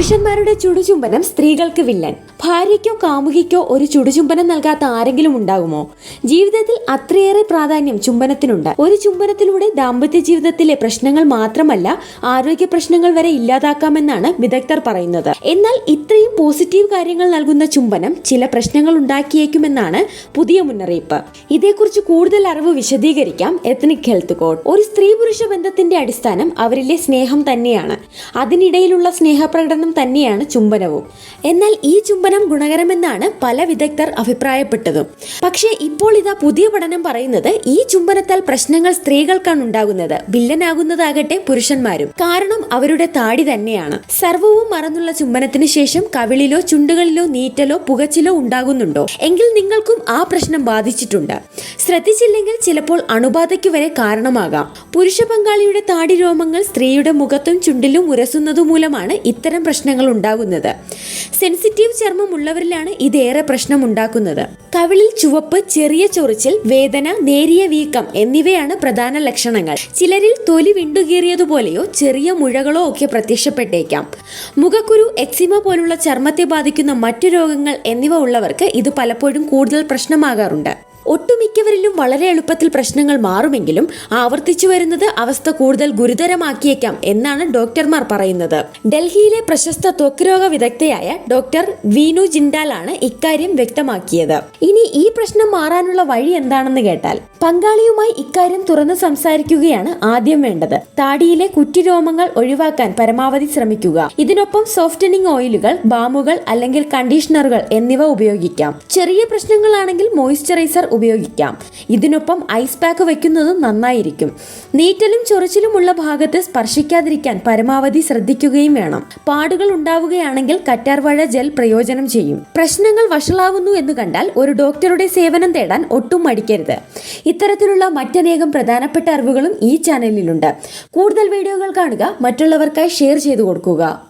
പുരുഷന്മാരുടെ ചുടുചുംബനം സ്ത്രീകൾക്ക് വില്ലൻ. ഭാര്യയ്ക്കോ കാമുകിക്കോ ഒരു ചുടുചുംബനം നൽകാത്ത ആരെങ്കിലും ഉണ്ടാകുമോ? ജീവിതത്തിൽ അത്രയേറെ പ്രാധാന്യം ചുംബനത്തിനുണ്ട്. ഒരു ചുംബനത്തിലൂടെ ദാമ്പത്യ ജീവിതത്തിലെ പ്രശ്നങ്ങൾ മാത്രമല്ല ആരോഗ്യ പ്രശ്നങ്ങൾ വരെ ഇല്ലാതാക്കാമെന്നാണ് വിദഗ്ധർ പറയുന്നത്. എന്നാൽ ഇത്രയും പോസിറ്റീവ് കാര്യങ്ങൾ നൽകുന്ന ചുംബനം ചില പ്രശ്നങ്ങൾ ഉണ്ടാക്കിയേക്കുമെന്നാണ് പുതിയ മുന്നറിയിപ്പ്. ഇതേക്കുറിച്ച് കൂടുതൽ അറിവ് വിശദീകരിക്കാം എത്നിക് ഹെൽത്ത് കോഡ് ഒരു സ്ത്രീ പുരുഷ ബന്ധത്തിന്റെ അടിസ്ഥാനം അവരിലെ സ്നേഹം തന്നെയാണ്. അതിനിടയിലുള്ള സ്നേഹപ്രകടനം തന്നെയാണ് ചുംബനവും. എന്നാൽ ഈ ചുംബനം ഗുണകരമെന്നാണ് പല വിദഗ്ധർ അഭിപ്രായപ്പെട്ടതും. പക്ഷേ ഇപ്പോൾ ഇതാ പുതിയ പഠനം പറയുന്നത് ഈ ചുംബനത്താൽ പ്രശ്നങ്ങൾ സ്ത്രീകൾക്കാണ് ഉണ്ടാകുന്നത്. വില്ലനാകുന്നതാകട്ടെ പുരുഷന്മാരും. കാരണം അവരുടെ താടി തന്നെയാണ്. സർവവും മറന്നുള്ള ചുംബനത്തിന് ശേഷം കവിളിലോ ചുണ്ടുകളിലോ നീറ്റലോ പുകച്ചിലോ ഉണ്ടാകുന്നുണ്ടോ? എങ്കിൽ നിങ്ങൾക്കും ആ പ്രശ്നം ബാധിച്ചിട്ടുണ്ട്. ശ്രദ്ധിച്ചില്ലെങ്കിൽ ചിലപ്പോൾ അണുബാധയ്ക്ക് വരെ കാരണമാകാം. പുരുഷ പങ്കാളിയുടെ താടി രോമങ്ങൾ സ്ത്രീയുടെ മുഖത്തും ചുണ്ടിലും ഉരസുന്നതു മൂലമാണ് ഇത്തരം പ്രശ്നങ്ങൾ ഉണ്ടാകുന്നത് സെൻസിറ്റീവ് ചർമ്മം ഉള്ളവരിലാണ് ഇതേറെ പ്രശ്നം ഉണ്ടാക്കുന്നത് കവിളിൽ ചുവപ്പ് ചെറിയ ചൊറിച്ചിൽ വേദന നേരിയ വീക്കം എന്നിവയാണ് പ്രധാന ലക്ഷണങ്ങൾ. ചിലരിൽ തൊലി വിണ്ടുകീറിയതുപോലെയോ ചെറിയ മുഴകളോ ഒക്കെ പ്രത്യക്ഷപ്പെട്ടേക്കാം. മുഖക്കുരു എക്സിമ പോലുള്ള ചർമ്മത്തെ ബാധിക്കുന്ന മറ്റു രോഗങ്ങൾ എന്നിവ ഉള്ളവർക്ക് ഇത് പലപ്പോഴും കൂടുതൽ പ്രശ്നമാകാറുണ്ട്. ഒട്ടുമിക്കവരിലും വളരെ എളുപ്പത്തിൽ പ്രശ്നങ്ങൾ മാറുമെങ്കിലും ആവർത്തിച്ചു വരുന്നത് അവസ്ഥ കൂടുതൽ ഗുരുതരമാക്കിയേക്കാം എന്നാണ് ഡോക്ടർമാർ പറയുന്നത്. ഡൽഹിയിലെ പ്രശസ്ത ത്വക്ക് രോഗ വിദഗ്ധയായ ഡോക്ടർ വീനു ജിൻഡാലാണ് ഇക്കാര്യം വ്യക്തമാക്കിയത്. ഇനി ഈ പ്രശ്നം മാറാനുള്ള വഴി എന്താണെന്ന് കേട്ടാൽ പങ്കാളിയുമായി ഇക്കാര്യം തുറന്ന് സംസാരിക്കുകയാണ് ആദ്യം വേണ്ടത്. താടിയിലെ കുറ്റിരോമങ്ങൾ ഒഴിവാക്കാൻ പരമാവധി ശ്രമിക്കുക. ഇതിനൊപ്പം സോഫ്റ്റനിങ് ഓയിലുകൾ ബാമുകൾ അല്ലെങ്കിൽ കണ്ടീഷണറുകൾ എന്നിവ ഉപയോഗിക്കാം. ചെറിയ പ്രശ്നങ്ങളാണെങ്കിൽ മോയ്സ്ചറൈസർ ഉപയോഗിക്കാം. ഇതിനൊപ്പം ഐസ് പാക്ക് വയ്ക്കുന്നതും നന്നായിരിക്കും. നീറ്റലും ചൊറിച്ചിലുമുള്ള ഭാഗത്ത് സ്പർശിക്കാതിരിക്കാൻ പരമാവധി ശ്രദ്ധിക്കുകയും വേണം. പാടുകൾ ഉണ്ടാവുകയാണെങ്കിൽ കറ്റാർവാഴ ജെൽ പ്രയോജനം ചെയ്യും. പ്രശ്നങ്ങൾ വഷളാവുന്നു എന്ന് കണ്ടാൽ ഒരു ഡോക്ടറുടെ സേവനം തേടാൻ ഒട്ടും മടിക്കരുത്. ഇത്തരത്തിലുള്ള മറ്റനേകം പ്രധാനപ്പെട്ട അറിവുകളും ഈ ചാനലിലുണ്ട്. കൂടുതൽ വീഡിയോകൾ കാണുക മറ്റുള്ളവർക്കായി ഷെയർ ചെയ്തു കൊടുക്കുക.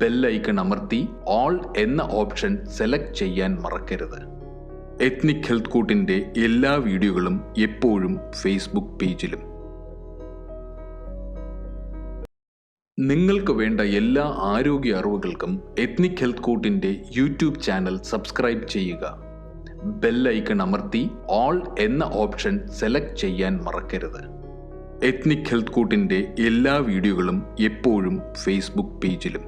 ബെൽ ഐക്കൺ അമർത്തി ഓൾ എന്ന ഓപ്ഷൻ സെലക്ട് ചെയ്യാൻ മറക്കരുത്. എത്നിക് ഹെൽത്ത് കൂട്ടിന്റെ എല്ലാ വീഡിയോകളും എപ്പോഴും ഫേസ്ബുക്ക് പേജിലും. നിങ്ങൾക്ക് വേണ്ട എല്ലാ ആരോഗ്യ അറിവുകൾക്കും എത്നിക് ഹെൽത്ത് കൂട്ടിന്റെ യൂട്യൂബ് ചാനൽ സബ്സ്ക്രൈബ് ചെയ്യുക. ബെൽ ഐക്കൺ അമർത്തി ഓൾ എന്ന ഓപ്ഷൻ സെലക്ട് ചെയ്യാൻ മറക്കരുത്. എത്നിക് ഹെൽത്ത് കൂട്ടിന്റെ എല്ലാ വീഡിയോകളും എപ്പോഴും ഫേസ്ബുക്ക് പേജിലും.